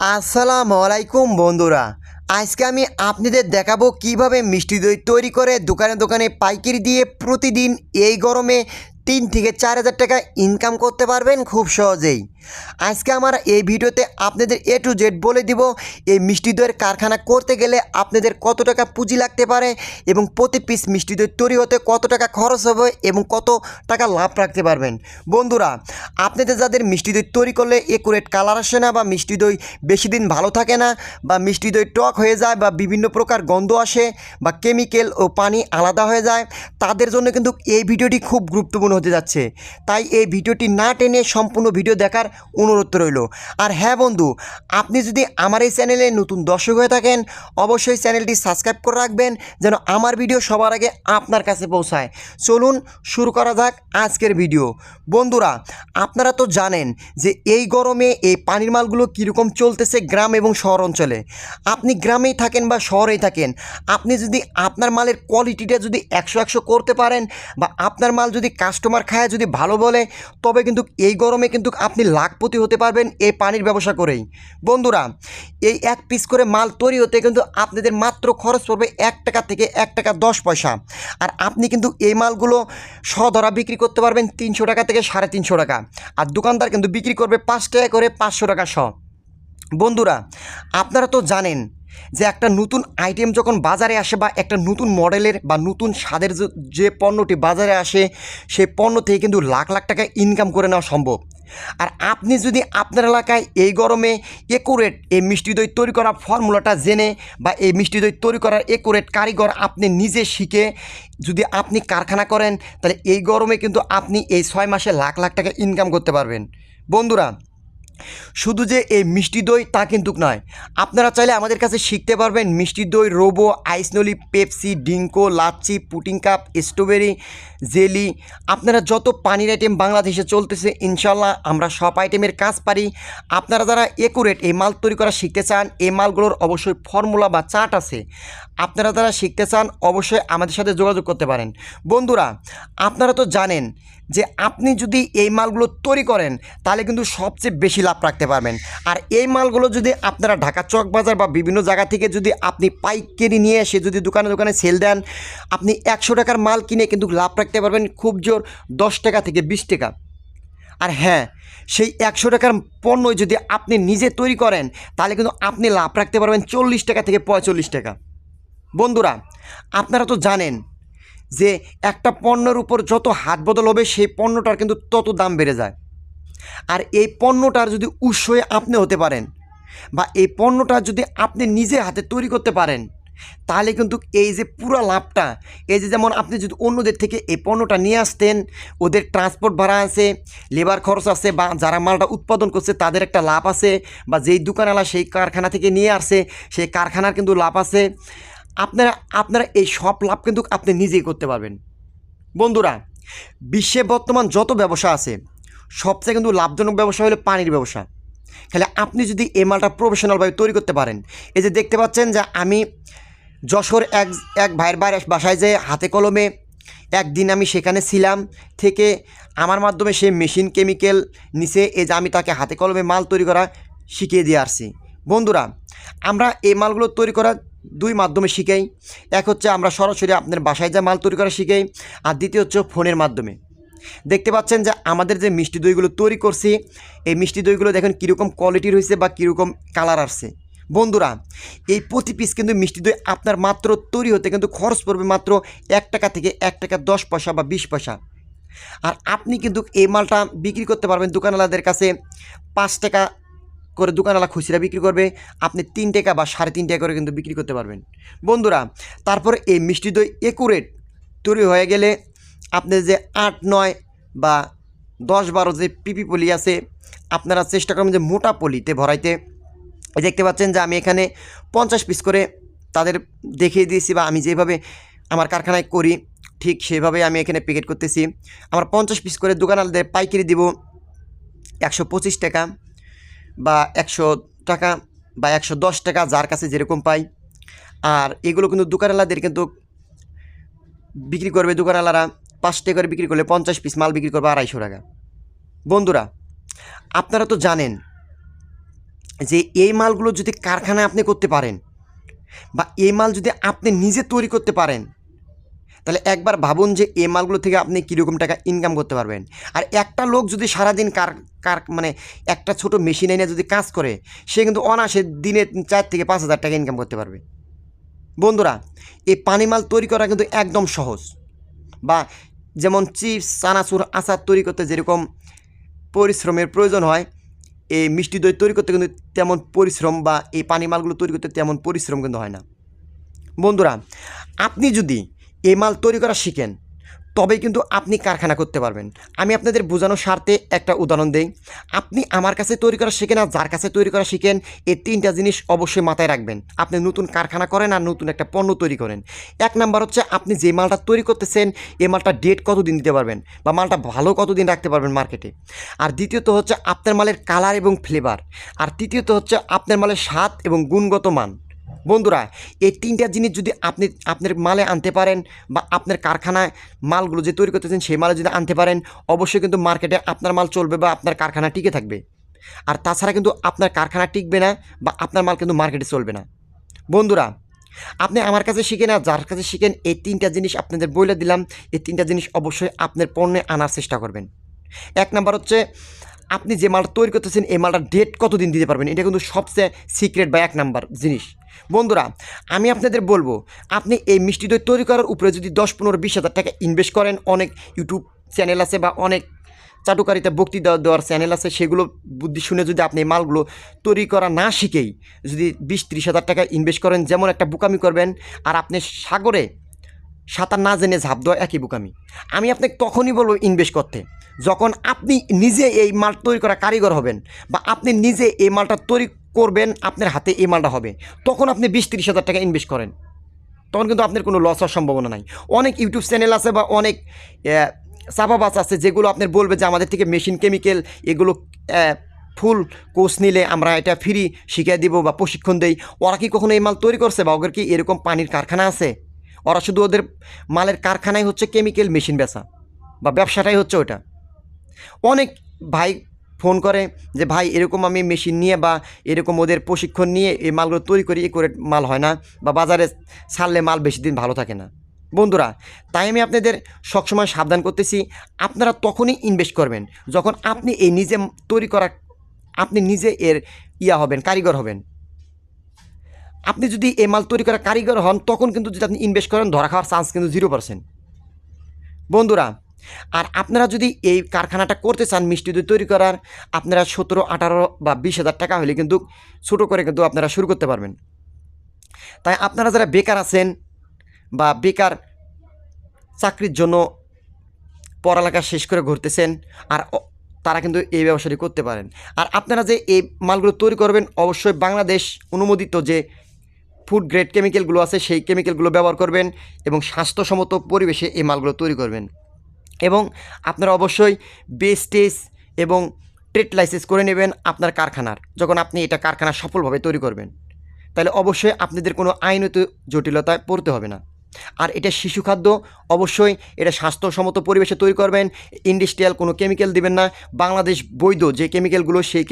আসসালামু আলাইকুম, বন্ধুরা। আজকে আমি আপনাদের দেখাবো কীভাবে মিষ্টি দই তৈরি করে দোকানে দোকানে পাইকারি দিয়ে প্রতিদিন এই গরমে তিন থেকে চার হাজার টাকা ইনকাম করতে পারবেন খুব সহজেই। আজকে আমার এই ভিডিওতে আপনাদের এ টু জেড বলে দিব, এই মিষ্টি দইয়ের কারখানা করতে গেলে আপনাদের কত টাকা পুঁজি লাগতে পারে এবং প্রতি পিস মিষ্টি দই তৈরি হতে কত টাকা খরচ হবে এবং কত টাকা লাভ রাখতে পারবেন। বন্ধুরা, আপনাদের যাদের মিষ্টি দই তৈরি করলে একুরেট কালার আসে না বা মিষ্টি দই বেশি দিন ভালো থাকে না বা মিষ্টি দই টক হয়ে যায় বা বিভিন্ন প্রকার গন্ধ আসে বা কেমিক্যাল ও পানি আলাদা হয়ে যায়, তাদের জন্য কিন্তু এই ভিডিওটি খুব গুরুত্বপূর্ণ হতে যাচ্ছে। তাই এই ভিডিওটি না টেনে সম্পূর্ণ ভিডিও দেখার অনুরোধ রইল। আর হ্যাঁ বন্ধু, আপনি যদি আমার এই চ্যানেলে নতুন দর্শক হয়ে থাকেন, অবশ্যই চ্যানেলটি সাবস্ক্রাইব করে রাখবেন যেন আমার ভিডিও সবার আগে আপনার কাছে পৌঁছায়। চলুন শুরু করা যাক আজকের ভিডিও। বন্ধুরা, আপনারা তো জানেন যে এই গরমে এই পানির মালগুলো কীরকম চলতেছে গ্রাম এবং শহর অঞ্চলে। আপনি গ্রামেই থাকেন বা শহরেই থাকেন, আপনি যদি আপনার মালের কোয়ালিটিটা যদি একশো একশো করতে পারেন বা আপনার মাল যদি কাস্টমার খায় যদি ভালো বলে, তবে কিন্তু এই গরমে কিন্তু আপনি লাখপতি হতে পারবেন এই পানির ব্যবসা করেই। বন্ধুরা, এই এক পিস করে মাল তৈরি হতে কিন্তু আপনাদের মাত্র খরচ পড়বে এক টাকা থেকে এক টাকা দশ পয়সা। আর আপনি কিন্তু এই মালগুলো সধরা বিক্রি করতে পারবেন তিনশো টাকা থেকে সাড়ে তিনশো টাকা। আর দোকানদার কিন্তু বিক্রি করবে পাঁচ টাকা করে পাঁচশো টাকা শ। বন্ধুরা, আপনারা তো জানেন যে একটা নতুন আইটেম যখন বাজারে আসে বা একটা নতুন মডেলের বা নতুন স্বাদের যে- পণ্যটি বাজারে আসে, সেই পণ্য থেকে কিন্তু লাখ লাখ টাকা ইনকাম করে নেওয়া সম্ভব। আর আপনি যদি আপনার এলাকায় এই গরমে একুরেট এই মিষ্টি দই তৈরি করা ফর্মুলাটা জেনে বা এই মিষ্টি দই তৈরি করার একুরেট কারিগর আপনি নিজে শিখে যদি আপনি কারখানা করেন, তাহলে এই গরমে কিন্তু আপনি এই ছয় মাসে লাখ লাখ টাকা ইনকাম করতে পারবেন। বন্ধুরা শুধু যে এই মিষ্টি দই তা কিন্তু নয়, আপনারা চাইলে আমাদের কাছে শিখতে পারবেন মিষ্টি দই, রোবো আইসনলি Pepsi, ডিঙ্কো, lassi pudding cup, strawberry, jelly. আপনারা যত পানির আইটেম বাংলাদেশে চলতেছে ইনশাল্লাহ আমরা সব আইটেমের কাজ পারি। আপনারা যারা একুরেট এই মাল তৈরি করা শিখতে চান, এই মালগুলোর অবশ্যই ফর্মুলা বা চার্ট আছে। আপনারা যারা শিখতে চান, অবশ্যই আমাদের সাথে যোগাযোগ করতে পারেন। বন্ধুরা, আপনারা তো জানেন যে আপনি যদি এই মালগুলো তৈরি করেন, তাহলে কিন্তু সবচেয়ে বেশি লাভ রাখতে পারবেন। আর এই মালগুলো যদি আপনারা ঢাকা চক বাজার বা বিভিন্ন জায়গা থেকে যদি আপনি পাইকারি নিয়ে এসে যদি দোকানে দোকানে সেল দেন, আপনি একশো টাকার মাল কিনে কিন্তু লাভ রাখতে পারবেন খুব জোর দশ টাকা থেকে বিশ টাকা। আর হ্যাঁ সেই একশো টাকার পণ্য যদি আপনি নিজে তৈরি করেন, তাহলে কিন্তু আপনি লাভ রাখতে পারবেন চল্লিশ টাকা থেকে পঁয়তাল্লিশ টাকা। বন্ধুরা, আপনারা তো জানেন যে একটা পণ্যের উপর যত হাত বদল হবে, সেই পণ্যটার কিন্তু তত দাম বেড়ে যায়। আর এই পণ্যটার যদি উৎস আপনি হতে পারেন বা এই পণ্যটা যদি আপনি নিজে হাতে তৈরি করতে পারেন, তাহলে কিন্তু এই যে পুরো লাভটা, এই যে যেমন আপনি যদি অন্যদের থেকে এই পণ্যটা নিয়ে আসতেন, ওদের ট্রান্সপোর্ট ভাড়া আছে লেবার খরচ আছে বা যারা মালটা উৎপাদন করছে, তাদের একটা লাভ আছে বা যেই দোকানওয়ালা সেই কারখানা থেকে নিয়ে আসছে সেই কারখানার কিন্তু লাভ আছে। আপনারা আপনারা এই সব লাভ কিন্তু আপনি নিজেই করতে পারবেন। বন্ধুরা, বিশ্বে বর্তমান যত ব্যবসা আছে, সবচেয়ে কিন্তু লাভজনক ব্যবসা হলো পানির ব্যবসা। তাহলে আপনি যদি এই মালটা প্রফেশনালভাবে তৈরি করতে পারেন, এই যে দেখতে পাচ্ছেন যে আমি যশোর এক এক ভাইয়ের বাড়ি বাসায় যে হাতে কলমে একদিন আমি সেখানে ছিলাম, থেকে আমার মাধ্যমে সে মেশিন কেমিক্যাল নিচে এই যে আমি তাকে হাতে কলমে মাল তৈরি করা শিখিয়ে দিয়ে আসছি। বন্ধুরা, আমরা এই মালগুলো তৈরি করা দুই মাধ্যমে শিখাই। এক হচ্ছে আমরা সরাসরি আপনার বাসায় যা মাল তৈরি করা শিখাই, আর দ্বিতীয় হচ্ছে ফোনের মাধ্যমে। দেখতে পাচ্ছেন যে আমাদের যে মিষ্টি দইগুলো তৈরি করছি, এই মিষ্টি দইগুলো দেখেন কীরকম কোয়ালিটির হয়েছে বা কীরকম কালার আসছে। বন্ধুরা, এই প্রতি পিস কিন্তু মিষ্টি দই আপনার মাত্র তৈরি হতে কিন্তু খরচ পড়বে মাত্র এক টাকা থেকে এক টাকা দশ পয়সা বা বিশ পয়সা। আর আপনি কিন্তু এই মালটা বিক্রি করতে পারবেন দোকানওয়ালাদের কাছে পাঁচ টাকা করে দোকানওয়ালা খুচরা বিক্রি করবে, আপনি তিন টাকা বা সাড়ে তিন টাকা করে কিন্তু বিক্রি করতে পারবেন। বন্ধুরা, তারপরে এই মিষ্টি দই একুরেট তৈরি হয়ে গেলে আপনি যে আট, নয় বা দশ, বারো যে পিপি পলি আছে, আপনারা চেষ্টা করবেন যে মোটা পলিতে ভরাইতে। দেখতে পাচ্ছেন যে আমি এখানে পঞ্চাশ পিস করে তাদের দেখিয়ে দিয়েছি বা আমি যেভাবে আমার কারখানায় করি, ঠিক সেভাবে আমি এখানে প্যাকেট করতেছি। আমার পঞ্চাশ পিস করে দোকানদারদের পাইকারি দিব একশো পঁচিশ টাকা। বা একশো টাকা বা একশো দশ টাকা যার কাছে যেরকম পাই। আর এগুলো কিন্তু দোকানওয়ালাদের কিন্তু বিক্রি করবে দোকানওয়ালারা পাঁচ টাকা করে বিক্রি করলে পঞ্চাশ পিস মাল বিক্রি করবে আড়াইশো টাকা। বন্ধুরা, আপনারা তো জানেন যে এই মালগুলো যদি কারখানায় আপনি করতে পারেন বা এই মাল যদি আপনি নিজে তৈরি করতে পারেন, তাহলে একবার ভাবুন যে এই মালগুলো থেকে আপনি কীরকম টাকা ইনকাম করতে পারবেন। আর একটা লোক যদি সারাদিন কার কার মানে একটা ছোট মেশিন এনে যদি কাজ করে, সে কিন্তু অনাসে দিনে চার থেকে পাঁচ হাজার টাকা ইনকাম করতে পারবে। বন্ধুরা, এই পানিমাল তৈরি করা কিন্তু একদম সহজ। বা যেমন চিপস, চানাচুর, আচার তৈরি করতে যেরকম পরিশ্রমের প্রয়োজন হয়, এই মিষ্টি দই তৈরি করতে কিন্তু তেমন পরিশ্রম বা এই পানিমালগুলো তৈরি করতে তেমন পরিশ্রম কিন্তু হয় না। বন্ধুরা, আপনি যদি এই মাল তৈরি করা শিখেন তবেই কিন্তু আপনি কারখানা করতে পারবেন। আমি আপনাদের বোঝানোর স্বার্থে একটা উদাহরণ দেই। আপনি আমার কাছে তৈরি করা শিখেন আর যার কাছে তৈরি করা শিখেন, এই তিনটা জিনিস অবশ্যই মাথায় রাখবেন। আপনি নতুন কারখানা করেন আর নতুন একটা পণ্য তৈরি করেন। এক নাম্বার হচ্ছে আপনি যে মালটা তৈরি করতেছেন এই মালটা ডেট কতদিন দিতে পারবেন বা মালটা ভালো কতদিন রাখতে পারবেন মার্কেটে আর দ্বিতীয়ত হচ্ছে আপনার মালের কালার এবং ফ্লেভার আর তৃতীয়ত হচ্ছে আপনার মালের স্বাদ এবং গুণগত মান। বন্ধুরা, এই তিনটা জিনিস যদি আপনি, আপনার মালে আনতে পারেন বা আপনার কারখানায় মালগুলো যে তৈরি করতেছেন, সেই মালে যদি আনতে পারেন, অবশ্যই কিন্তু মার্কেটে আপনার মাল চলবে বা আপনার কারখানা টিকে থাকবে। আর তাছাড়া কিন্তু আপনার কারখানা টিকবে না বা আপনার মাল কিন্তু মার্কেটে চলবে না। বন্ধুরা, আপনি আমার কাছে শিখেন আর যার কাছে শিখেন, এই তিনটা জিনিস আপনাদের বলে দিলাম। এই তিনটা জিনিস অবশ্যই আপনার পণ্যে আনার চেষ্টা করবেন। এক নাম্বার হচ্ছে আপনি যে মালটা তৈরি করতেছেন, এই মালটার ডেট কতদিন দিতে পারবেন? এটা কিন্তু সবচেয়ে সিক্রেট বা এক নাম্বার জিনিস। বন্ধুরা, আমি আপনাদের বলব, আপনি এই মিষ্টি দই তৈরি করার উপরে যদি দশ, পনেরো, বিশ হাজার টাকা ইনভেস্ট করেন, অনেক ইউটিউব চ্যানেল আছে বা অনেক চাটুকারিতা বক্তৃতা দেওয়ার চ্যানেল আছে, সেগুলো বুদ্ধি শুনে যদি আপনি মালগুলো তৈরি করা না শিখেই যদি বিশ, ত্রিশ হাজার টাকা ইনভেস্ট করেন, যেমন একটা বুকামি করবেন, আর আপনি সাগরে সাঁতার না জেনে ঝাঁপ দেওয়া একই বুকামি। আমি আপনাকে তখনই বলব ইনভেস্ট করতে। যখন আপনি নিজে এই মাল তৈরি করা কারিগর হবেন বা আপনি নিজে এই মালটা তৈরি করবেন, আপনার হাতে এই মালটা হবে, তখন আপনি বিশ তিরিশ হাজার টাকা ইনভেস্ট করেন। তখন কিন্তু আপনার কোনো লস হওয়ার সম্ভাবনা নাই। অনেক ইউটিউব চ্যানেল আছে বা অনেক চাপাবাস আছে যেগুলো আপনার বলবে যে আমাদের থেকে মেশিন কেমিক্যাল এগুলো ফুল কোর্স নিলে আমরা এটা ফ্রি শিখিয়ে দিব বা প্রশিক্ষণ দেই। ওরা কি কখনো এই মাল তৈরি করছে? বা ওদের কি এরকম পানির কারখানা আছে? ওরা শুধু ওদের মালের কারখানায় হচ্ছে কেমিক্যাল মেশিন বেচা, বা ব্যবসাটাই হচ্ছে ওটা অনেক ভাই ফোন করে যে, ভাই, এরকম আমি মেশিন নিয়ে বা এরকম ওদের প্রশিক্ষণ নিয়ে এই মালগুলো তৈরি করি, এ করে মাল হয় না, বা বাজারে ছাড়লে মাল বেশি দিন ভালো থাকে না। বন্ধুরা, তাই আমি আপনাদের সবসময় সাবধান করতেছি, আপনারা তখনই ইনভেস্ট করবেন, যখন আপনি এই নিজে তৈরি করা, আপনি নিজে এর ইয়া হবেন, কারিগর হবেন। আপনি যদি এই মাল তৈরি করা কারিগর হন, তখন কিন্তু যদি আপনি ইনভেস্ট করেন, ধরা খাওয়ার চান্স কিন্তু জিরো বন্ধুরা, আর আপনারা যদি এই কারখানাটা করতে চান, মিষ্টি দই তৈরি করার, আপনারা সতেরো, আঠারো বা বিশ হাজার টাকা হলে কিন্তু ছোটো করে কিন্তু আপনারা শুরু করতে পারবেন। তাই আপনারা যারা বেকার আছেন বা বেকার চাকরির জন্য পড়ালেখা শেষ করে ঘুরতেছেন, আর তারা কিন্তু এই ব্যবসাটি করতে পারেন। আর আপনারা যে এই মালগুলো তৈরি করবেন, অবশ্যই বাংলাদেশ অনুমোদিত যে ফুড গ্রেড কেমিক্যালগুলো আছে, সেই কেমিক্যালগুলো ব্যবহার করবেন এবং স্বাস্থ্যসম্মত পরিবেশে এই মালগুলো তৈরি করবেন। এবং আপনারা অবশ্যই বেস্টেজ এবং ট্রেড লাইসেন্স করে নেবেন আপনার কারখানার, যখন আপনি এটা কারখানা সফলভাবে তৈরি করবেন। তাহলে অবশ্যই আপনাদের কোনো আইনত জটিলতায় পড়তে হবে না। আর এটা শিশু খাদ্য, অবশ্যই এটা স্বাস্থ্যসম্মত পরিবেশে তৈরি করবেন। ইন্ডাস্ট্রিয়াল কোনো কেমিক্যাল দিবেন না। বাংলাদেশ বৈধ যে কেমিক্যালগুলো সেই